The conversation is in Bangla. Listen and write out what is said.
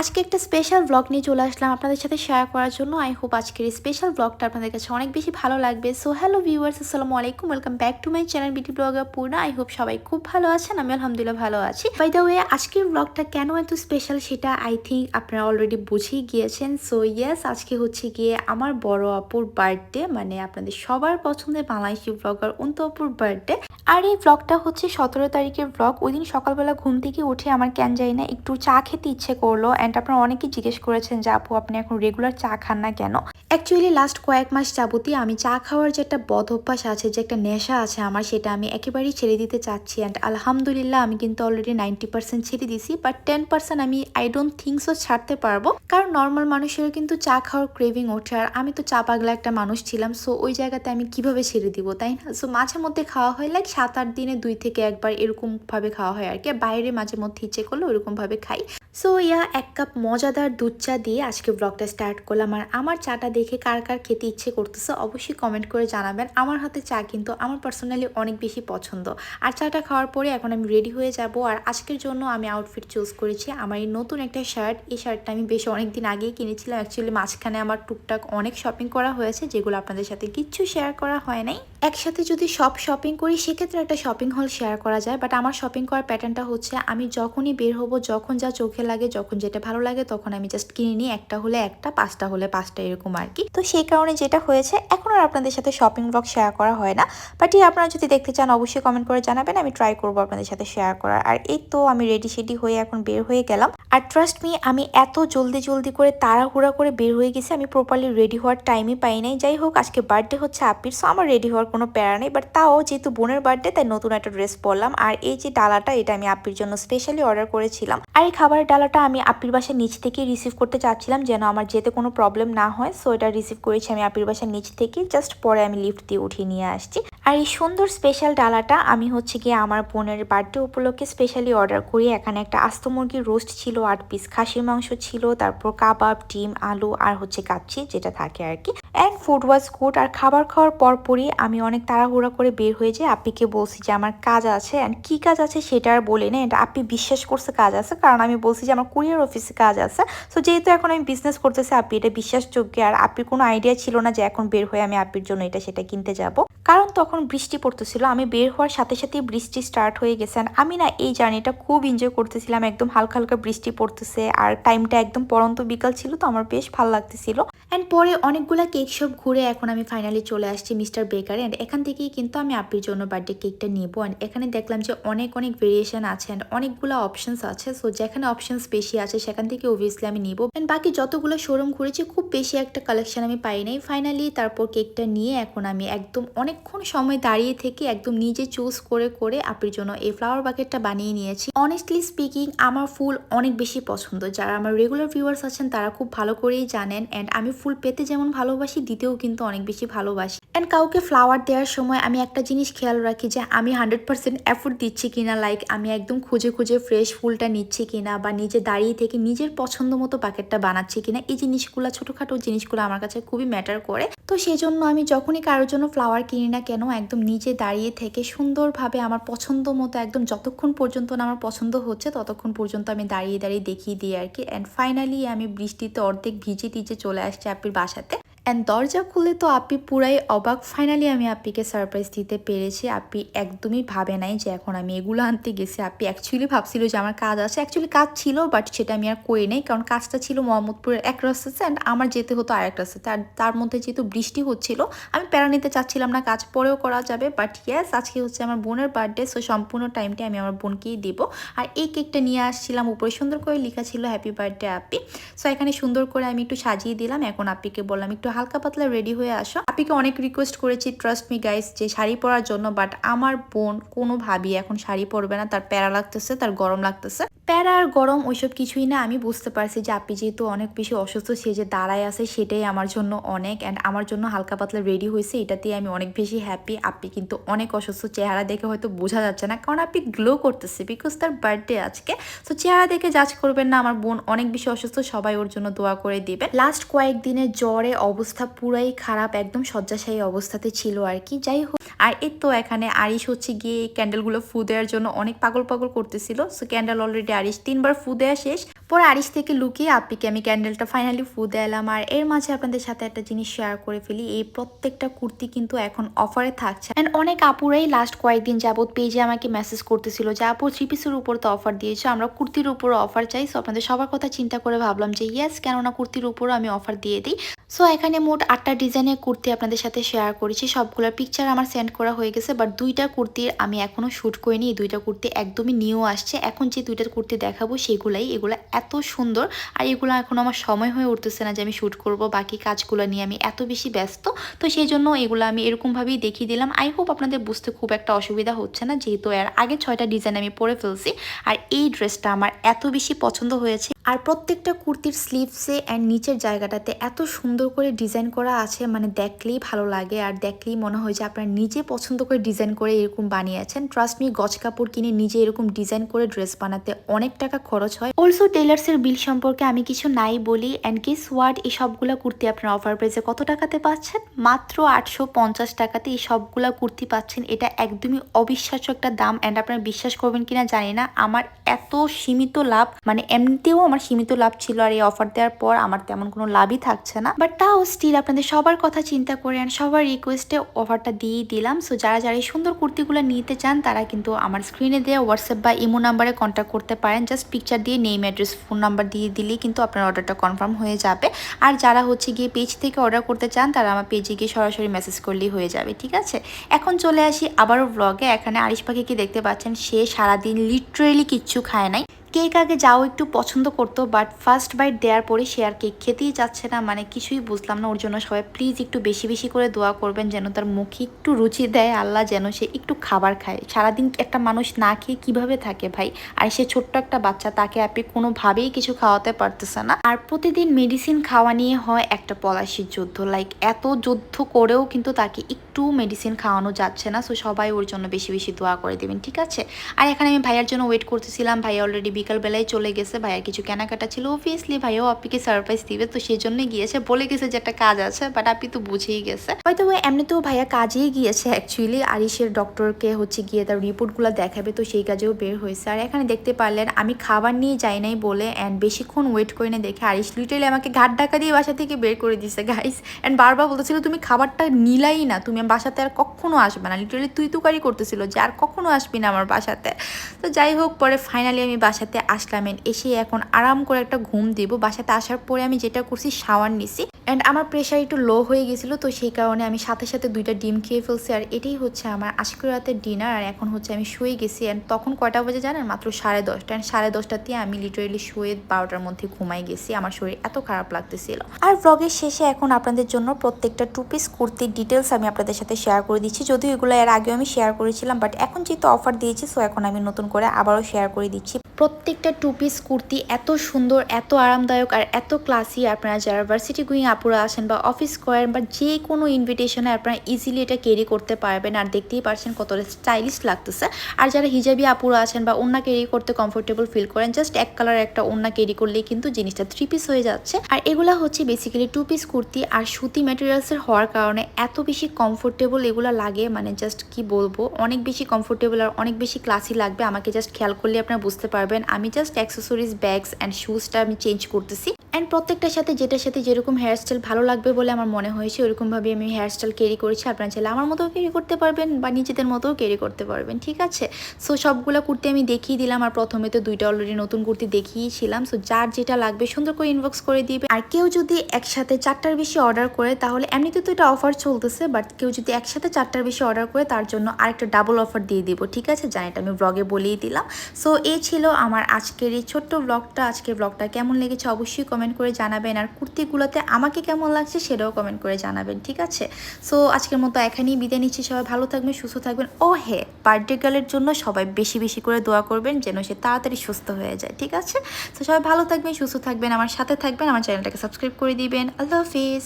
আজকে একটা স্পেশাল ব্লগ নিয়ে চলে আসলাম আপনাদের সাথে শেয়ার করার জন্য। আই হোপ আজকের এই স্পেশাল ব্লগটা আপনাদের কাছে অনেক বেশি ভালো লাগবে। সো হ্যালো ভিউয়ার্স আসসালামু আলাইকুম। Welcome back to my channel beauty blogger Purna I hope সবাই খুব ভালো আছেন আমি আলহামদুলিল্লাহ ভালো আছি। বাই দ্য ওয়ে আজকের ব্লগটা কেন এত স্পেশাল সেটা আই থিঙ্ক আপনারা অলরেডি বুঝেই গিয়েছেন। সো ইয়েস আজকে হচ্ছে গিয়ে আমার বড় আপুর বার্থডে মানে আপনাদের সবার পছন্দের বাংলাদেশি ব্লগার অন্তু আপুর বার্থডে আর এই ব্লগটা হচ্ছে সতেরো তারিখের ব্লগ ওই দিন সকালবেলা ঘুম থেকে উঠে আমার কেন যাই না একটু চা খেতে ইচ্ছে করল। অ্যান্ড আপনারা অনেকেই জিজ্ঞেস করেছেন যে, আপু, আপনি এখন রেগুলার চা খান না কেন? অ্যাকচুয়ালি লাস্ট কয়েক মাস যাবতই আমি চা খাওয়ার যে একটা বদ অভ্যাস আছে, যে একটা নেশা আছে আমার, সেটা আমি একেবারেই ছেড়ে দিতে চাচ্ছি। অ্যান্ড আলহামদুলিল্লাহ, আমি কিন্তু অলরেডি নাইনটি পার্সেন্ট ছেড়ে দিছি বাট টেন পার্সেন্ট আমি আই ডোন্ট থিঙ্কসও ছাড়তে পারব। কারণ নর্মাল মানুষেরও কিন্তু চা খাওয়ার ক্রেভিং ওঠে, আর আমি তো চা পাগলা একটা মানুষ ছিলাম সো ওই জায়গাতে আমি কীভাবে ছেড়ে দিব, তাই না? সো মাঝে মধ্যে খাওয়া হয় লাইক সাত আট দিনে দুই থেকে একবার এরকম ভাবে খাওয়া হয় আর কি বাইরে মাঝে মধ্যে ইচ্ছে করলে ওরকম ভাবে খাই। সো ইয়া এক কাপ মজাদার দুধ চা দিয়ে আজকে ব্লগটা স্টার্ট করলাম। আর আমার চাটা দেখে কার কার খেতে ইচ্ছে করতেছে, অবশ্যই কমেন্ট করে জানাবেন। আমার হাতে চা কিন্তু আমার পার্সোনালি অনেক বেশি পছন্দ। আর চাটা খাওয়ার পরে এখন আমি রেডি হয়ে যাব। আর আজকের জন্য আমি আউটফিট চুজ করেছি। আমার এই নতুন একটা শার্ট এই শার্টটা আমি বেশ অনেক দিন আগেই কিনেছিলাম। অ্যাকচুয়ালি মাঝখানে আমার টুকটাক অনেক শপিং করা হয়েছে, যেগুলো আপনাদের সাথে কিচ্ছু শেয়ার করা হয় নাই। একসাথে যদি সব শপিং করি, সেক্ষেত্রে একটা শপিং হল শেয়ার করা যায়। বাট আমার শপিং করার প্যাটার্নটা হচ্ছে, আমি যখনই বের হব, যখন যা চোখে লাগে, যখন যেটা ভালো লাগে, তখন আমি জাস্ট কিনে নিই। একটা হলে একটা, পাঁচটা হলে পাঁচটা, এরকম আর কি। তো সেই কারণে যেটা হয়েছে, এখন আর আপনাদের সাথে শপিং ব্লগ শেয়ার করা হয় না। বাট আপনারা যদি দেখতে চান, অবশ্যই কমেন্ট করে জানাবেন। আমি ট্রাই করব আপনাদের সাথে শেয়ার করার। আর এই তো আমি রেডি সেডি হয়ে এখন বের হয়ে গেলাম। আর ট্রাস্ট মি আমি এত জলদি জলদি করে তাড়াহুড়া করে বের হয়ে গেছি, আমি প্রপারলি রেডি হওয়ার টাইমই পাই নাই। যাই হোক, আজকে বার্থডে হচ্ছে আপির সো আমার রেডি হওয়ার কোনো প্যারা নেই বাট তাও যেহেতু বোনের বার্থডে তাই নতুন একটা ড্রেস পরলাম। আর এই যে ডালাটা, এটা আমি আপির জন্য স্পেশালি অর্ডার করেছিলাম। আর এই খাবারের ডালাটা আমি আপির বাসার নিচ থেকে রিসিভ করতে চাচ্ছিলাম, যেন আমার যেতে কোনো প্রবলেম না হয় সো এটা রিসিভ করেছি আমি আপির বাসার নিচ থেকে জাস্ট পরে আমি লিফট দিয়ে উঠিয়ে নিয়ে আসছি। আর এই সুন্দর স্পেশাল ডালাটা আমি হচ্ছে গিয়ে আমার বোনের বার্থডে উপলক্ষে স্পেশালি অর্ডার করি। এখানে একটা আস্ত মুরগির রোস্ট ছিল, আট পিস খাসির মাংস ছিল, তারপর কাবাব, ডিম, আলু আর হচ্ছে কাচ্ছি যেটা থাকে আর কি। অ্যান্ড ফুড ওয়াজ গুড আর খাবার খাওয়ার পরপরই আমি অনেক তাড়াহুড়া করে বের হয়ে যাই। আপিকে বলছি যে, আমার কাজ আছে অ্যান্ড কী কাজ আছে সেটা আর বলি না। এটা আপনি বিশ্বাস করছে কাজ আছে। কারণ আমি বলছি যে, আমার কুরিয়ার অফিসে কাজ আছে। সো যেহেতু এখন আমি বিজনেস করতেছি, আপনি এটা বিশ্বাসযোগ্য। আর আপির কোনো আইডিয়া ছিল না যে, এখন বের হয়ে আমি আপির জন্য এটা সেটা কিনতে যাব। কারণ তখন বৃষ্টি পড়তেছিল। আমি বের হওয়ার সাথে সাথে বৃষ্টি স্টার্ট হয়ে গেছে। আমি না এই জার্নিটা খুব এনজয় করতেছিলাম। একদম হালকা হালকা বৃষ্টি পড়তেছে। আর টাইমটা একদম পরন্ত বিকাল ছিল, তো আমার বেশ ভালো লাগতেছিল। অ্যান্ড পরে অনেকগুলা কেক সব ঘুরে এখন আমি ফাইনালি চলে আসছি মিস্টার বেকারে। অ্যান্ড এখান থেকেই কিন্তু আমি আপির জন্য বার্থডে কেকটা নেব। অ্যান্ড এখানে দেখলাম যে অনেক অনেক ভেরিয়েশন আছে অ্যান্ড অনেকগুলো অপশনস আছে। সো যেখানে অপশনস বেশি আছে সেখান থেকে অবভিয়াসলি আমি নেব। অ্যান্ড বাকি যতগুলো শোরুম ঘুরেছি, খুব বেশি একটা কালেকশন আমি পাই নাই। ফাইনালি তারপর কেকটা নিয়ে এখন আমি একদম অনেকক্ষণ সময় দাঁড়িয়ে থেকে একদম নিজে চুজ করে করে আপির জন্য এই ফ্লাওয়ার বাকেটটা বানিয়ে নিয়েছি। অনেস্টলি স্পিকিং আমার ফুল অনেক বেশি পছন্দ। যারা আমার রেগুলার ভিউয়ার্স আছেন, তারা খুব ভালো করেই জানেন। অ্যান্ড আমি ফুল পেতে যেমন ভালোবাসি, দিতেও কিন্তু অনেক বেশি ভালোবাসি। অ্যান্ড কাউকে ফ্লাওয়ার দেওয়ার সময় আমি একটা জিনিস খেয়াল রাখি যে, আমি হান্ড্রেড পার্সেন্ট এফোর্ট দিচ্ছি কিনা লাইক আমি একদম খুঁজে খুঁজে ফ্রেশ ফুলটা নিচ্ছি কিনা বা নিজে দাঁড়িয়ে থেকে নিজের পছন্দ মতো বাকেটটা বানাচ্ছি কিনা, এই জিনিসগুলো, ছোটোখাটো জিনিসগুলো আমার কাছে খুবই ম্যাটার করে। তো সেই জন্য আমি যখনই কারোর জন্য ফ্লাওয়ার কিনি না কেন, একদম নিজে দাঁড়িয়ে থেকে সুন্দরভাবে আমার পছন্দ মতো একদম যতক্ষণ পর্যন্ত না আমার পছন্দ হচ্ছে, ততক্ষণ পর্যন্ত আমি দাঁড়িয়ে দাঁড়িয়ে দেখিয়ে দিই আর কি। অ্যান্ড ফাইনালি আমি বৃষ্টিতে অর্ধেক ভিজে টিজে চলে আসছি আপির বাসাতে অ্যান্ড দরজা খুলে তো আপি পুরাই অবাক। ফাইনালি আমি আপিকে সারপ্রাইজ দিতে পেরেছি। আপি একদমই ভাবে নাই যে এখন আমি এগুলো আনতে গেছি। আপি অ্যাকচুয়ালি ভাবছিল যে আমার কাজ আছে। অ্যাকচুয়ালি কাজ ছিল বাট সেটা আমি আর করি নাই। কারণ কাজটা ছিল মোহাম্মদপুরের এক রাস্তাতে অ্যান্ড আমার যেতে হতো আর আরেক রাস্তাতে। আর তার মধ্যে যেহেতু বৃষ্টি হচ্ছিল, আমি প্যারা নিতে চাচ্ছিলাম না। কাজ পরেও করা যাবে। বাট ইয়াস আজকে হচ্ছে আমার বোনের বার্থডে সো সম্পূর্ণ টাইমটা আমি আমার বোনকেই দেবো। আর এই কেকটা নিয়ে আসছিলাম উপরে সুন্দর করে। লেখা ছিল হ্যাপি বার্থডে আপি। সো এখানে সুন্দর করে আমি একটু সাজিয়ে দিলাম। এখন আপিকে বললাম, একটু হালকা পাতলা রেডি হয়ে আসো। আপিকে অনেক রিকোয়েস্ট করেছি ট্রাস্ট মি গাইস যে শাড়ি পরার জন্য বাট আমার বোন কোনো ভাবি এখন শাড়ি পরবে না। তার প্যারা লাগতেছে, তার গরম লাগতেছে। প্যারা আর গরম ওইসব কিছুই না আমি বুঝতে পারছি যে আপি যেহেতু অনেক বেশি অসুস্থ, সে যে দাঁড়ায় আছে সেটাই আমার জন্য অনেক অ্যান্ড আমার জন্য হালকা পাতলা রেডি হয়েছে। এটাতেই আমি অনেক বেশি হ্যাপি আপি কিন্তু অনেক অসুস্থ, চেহারা দেখে হয়তো বোঝা যাচ্ছে না কারণ আপনি গ্লো করতেছে বিকজ তার বার্থডে আজকে। তো চেহারা দেখে জাজ করবেন না, আমার বোন অনেক বেশি অসুস্থ, সবাই ওর জন্য দোয়া করে দিবে লাস্ট কয়েকদিনের জ্বরে অবস্থা পুরাই খারাপ, একদম শয্যাশায়ী অবস্থাতে ছিল আর কি। যাই হোক। আর এর তো এখানে আরিশ হচ্ছে গিয়ে ক্যান্ডেলগুলো ফু দেওয়ার জন্য অনেক পাগল পাগল করতেছিল। সো ক্যান্ডেল অলরেডি আরিশ তিনবার ফু দেওয়া শেষ। পরে আরিশ থেকে লুকিয়ে আপিকে আমি ক্যান্ডেলটা ফাইনালি ফু দেলাম আর এর মাঝে আপনাদের সাথে একটা জিনিস শেয়ার করে ফেলি। এই প্রত্যেকটা কুর্তি কিন্তু এখন অফারে থাকছে। অ্যান্ড অনেক আপুরাই লাস্ট কয়েকদিন যাবত পেজে আমাকে মেসেজ করতেছিল যে, আপু থ্রি পিসের উপর তো অফার দিয়েছে, আমরা কুর্তির উপর অফার চাই। সো আপনাদের সবার কথা চিন্তা করে ভাবলাম যে ইয়েস কেননা কুর্তির উপরও আমি অফার দিয়ে দিই। সো এখানে মোট আটটা ডিজাইনের কুর্তি আপনাদের সাথে শেয়ার করেছি। সবগুলোর পিকচার আমার সেন্ড করা হয়ে গেছে বাট দুইটা কুর্তির আমি এখনও শ্যুট করিনি। এই দুইটা কুর্তি একদমই নিউ আসছে। এখন যে দুইটা কুর্তি দেখাবো, সেগুলাই, এগুলো এত সুন্দর, আর এগুলো এখন আমার সময় হয়ে উঠতেছে না যে আমি শ্যুট করব, বাকি কাজগুলো নিয়ে আমি এত বেশি ব্যস্ত। তো সেই জন্য এগুলো আমি এরকমভাবেই দেখিয়ে দিলাম। আই হোপ আপনাদের বুঝতে খুব একটা অসুবিধা হচ্ছে না, যেহেতু এর আগে ছয়টা ডিজাইন আমি পরে ফেলছি, আর এই ড্রেসটা আমার এত বেশি পছন্দ হয়েছে। আর প্রত্যেকটা কুর্তির স্লিভসে অ্যান্ড নিচের জায়গাটাতে এত সুন্দর করে ডিজাইন করা আছে মানে দেখলেই ভালো লাগে। আর দেখলেই মনে হয় যে আপনারা নিজে পছন্দ করে ডিজাইন করে এরকম বানিয়েছেন। ট্রাস্ট মি গজ কাপড় কিনে নিজে এরকম ডিজাইন করে ড্রেস বানাতে অনেক টাকা খরচ হয়। অলসো টেলার্সের বিল সম্পর্কে আমি কিছু নাই বলি। অ্যান্ড গেস ওয়ার্ড এই সবগুলা কুর্তি আপনার অফার প্রাইসে কত টাকাতে পাচ্ছেন? মাত্র আটশো পঞ্চাশ টাকাতে এই সবগুলা কুর্তি পাচ্ছেন। এটা একদমই অবিশ্বাস্য একটা দাম। অ্যান্ড আপনারা বিশ্বাস করবেন কিনা জানি না। আমার এত সীমিত লাভ মানে এমনিতেও আমার সীমিত লাভ ছিল আর এই অফার দেওয়ার পর আমার তেমন কোনো লাভই থাকছে না। বাট তাও স্টিল আপনাদের সবার কথা চিন্তা করে অ্যান্ড সবার রিকোয়েস্টে অফারটা দিয়েই দিলাম। সো যারা যারা এই সুন্দর কুর্তিগুলো নিতে চান, তারা কিন্তু আমার স্ক্রিনে দেওয়া হোয়াটসঅ্যাপ বা ইমো নাম্বারে কন্ট্যাক্ট করতে পারেন। জাস্ট পিকচার দিয়ে নেম অ্যাড্রেস ফোন নাম্বার দিয়ে দিলেই কিন্তু আপনার অর্ডারটা কনফার্ম হয়ে যাবে। আর যারা হচ্ছে গিয়ে পেজ থেকে অর্ডার করতে চান, তারা আমার পেজে গিয়ে সরাসরি মেসেজ করলেই হয়ে যাবে, ঠিক আছে? এখন চলে আসি আবারও ব্লগে এখানে আরিশ পাখিকে দেখতে পাচ্ছেন। সে সারাদিন লিটারেলি কিচ্ছু খায় নাই। কেক আগে যাও, একটু পছন্দ করতো বাট ফার্স্ট বাইট দেওয়ার পরে সে আর কেক খেতেই যাচ্ছে না মানে কিছুই বুঝলাম না। ওর জন্য সবাই প্লিজ একটু বেশি বেশি করে দোয়া করবেন যেন তার মুখে একটু রুচি দেয়, আল্লাহ যেন সে একটু খাবার খায়। সারাদিন একটা মানুষ না খেয়ে কীভাবে থাকে ভাই? আর সে ছোট্ট একটা বাচ্চা, তাকে আপনি কোনোভাবেই কিছু খাওয়াতে পারতেছে না। আর প্রতিদিন মেডিসিন খাওয়া নিয়ে হয় একটা পলাশির যুদ্ধ লাইক এত যুদ্ধ করেও কিন্তু তাকে একটু মেডিসিন খাওয়ানো যাচ্ছে না সো সবাই ওর জন্য বেশি বেশি দোয়া করে দেবেন, ঠিক আছে? আর এখানে আমি ভাইয়ার জন্য ওয়েট করতেছিলাম, ভাই অলরেডি বিকালবেলায় চলে গেছে, ভাইয়ার কিছু কেনাকাটা ছিল। অবভিয়াসলি ভাইয়াও আপিকে সারপ্রাইজ দিবে, তো সেই জন্যই গিয়েছে, বলে গেছে যে একটা কাজ আছে বাট আপনি তো বুঝেই গেছে হয়তো এমনিতেও ভাইয়া কাজেই গিয়েছে অ্যাকচুয়ালি আরিসের ডক্টরকে হচ্ছে গিয়ে তার রিপোর্টগুলো দেখাবে, তো সেই কাজেও বের হয়েছে। আর এখানে দেখতে পারলেন, আমি খাবার নিয়ে যাই নাই বলে অ্যান্ড বেশিক্ষণ ওয়েট করে না দেখে আরিস লিটারেলি আমাকে ঘাট ডাকা দিয়ে বাসা থেকে বের করে দিছে গাইস অ্যান্ড বারবার বলতেছিল, তুমি খাবারটা নিলাই না, তুমি বাসাতে আর কখনো আসবে না। লিটারেলি তুই তুকারি করতেছিল যে আর কখনো আসবি না আমার বাসাতে। তো যাই হোক, পরে ফাইনালি আমি বাসাতে আসলাম এসে এখন আরাম করে একটা ঘুম দিব। বাসাতে আসার পরে আমি যেটা করছি শাওয়ার নিছি। অ্যান্ড আমার প্রেশার একটু লো হয়ে গেছিল, তো সেই কারণে আমি সাথে সাথে দুইটা ডিম খেয়ে ফেলছি। আর এটাই হচ্ছে আমার আজকের রাতের ডিনার আর এখন হচ্ছে আমি শুয়ে গেছি। অ্যান্ড তখন কয়টা বাজে জানেন? মাত্র সাড়ে দশটা। অ্যান্ড সাড়ে দশটাতে আমি লিটারেলি শুয়ে বারোটার মধ্যে ঘুমাই গেছি। আমার শরীর এত খারাপ লাগতেছিল। আর ব্লগের শেষে এখন আপনাদের জন্য প্রত্যেকটা টু পিস কুর্তির ডিটেলস আমি আপনাদের সাথে শেয়ার করে দিচ্ছি। যদিও এগুলো এর আগেও আমি শেয়ার করেছিলাম বাট এখন যেহেতু অফার দিয়েছি সো এখন আমি নতুন করে আবারও শেয়ার করে দিচ্ছি। প্রত্যেকটা টু পিস কুর্তি এত সুন্দর, এত আরামদায়ক আর এত ক্লাসি আপনারা যারা ভার্সিটি গুইং আপুরা আসেন বা অফিস করেন বা যে কোনো ইনভিটেশনে আপনারা ইজিলি এটা ক্যারি করতে পারবেন আর দেখতেই পারছেন কতটা স্টাইলিশ লাগতেছে। আর যারা হিজাবি আপুরা আছেন বা ওন্না ক্যারি করতে কমফোর্টেবল ফিল করেন জাস্ট এক কালার একটা ওন্না ক্যারি করলেই কিন্তু জিনিসটা থ্রি পিস হয়ে যাচ্ছে। আর এগুলা হচ্ছে বেসিক্যালি টু পিস কুর্তি আর সুতি ম্যাটেরিয়ালসের হওয়ার কারণে এত বেশি কমফোর্টেবল এগুলো লাগে মানে জাস্ট কি বলব? অনেক বেশি কমফোর্টেবল আর অনেক বেশি ক্লাসি লাগবে। আমাকে জাস্ট খেয়াল করলে আপনারা বুঝতে পারবেন। আমি জাস্ট অ্যাক্সেসরিজ ব্যাগস অ্যান্ড শুজটা আমি চেঞ্জ করতেছি। অ্যান্ড প্রত্যেকটার সাথে যেটার সাথে যেরকম হেয়ারস্টাইল ভালো লাগবে বলে আমার মনে হয়েছে ওরকমভাবে আমি হেয়ারস্টাইল ক্যারি করেছি। আপনারা চাইলে আমার মতো ক্যারি করতে পারবেন বা নিজেদের মতোও ক্যারি করতে পারবেন, ঠিক আছে? সো সবগুলো কুর্তি আমি দেখিয়ে দিলাম। আর প্রথমে তো দুইটা অলরেডি নতুন কুর্তি দেখিয়েছিলাম। সো যার যেটা লাগবে সুন্দর করে ইনবক্স করে দিবে। আর কেউ যদি একসাথে চারটার বেশি অর্ডার করে, তাহলে এমনিতে তো এটা অফার চলতেছে বাট কেউ যদি একসাথে চারটার বেশি অর্ডার করে, তার জন্য আরেকটা ডাবল অফার দিয়ে দিব, ঠিক আছে? জানি এটা আমি ব্লগে বলেই দিলাম। সো এই ছিল আমার আজকের এই ছোট্ট ব্লগটা আজকের ব্লগটা কেমন লেগেছে অবশ্যই কমেন্ট করে জানাবেন আর কুর্তিগুলোতে আমাকে কেমন লাগছে সেটাও কমেন্ট করে জানাবেন, ঠিক আছে? সো আজকের মতো এখানেই বিদায় নিচ্ছি, সবাই ভালো থাকবেন, সুস্থ থাকবেন। ও হে বার্থডে গার্লের জন্য সবাই বেশি বেশি করে দোয়া করবেন যেন সে তাড়াতাড়ি সুস্থ হয়ে যায়, ঠিক আছে? তো সবাই ভালো থাকবেন, সুস্থ থাকবেন, আমার সাথে থাকবেন, আমার চ্যানেলটাকে সাবস্ক্রাইব করে দিবেন। আল্লাহ হাফিজ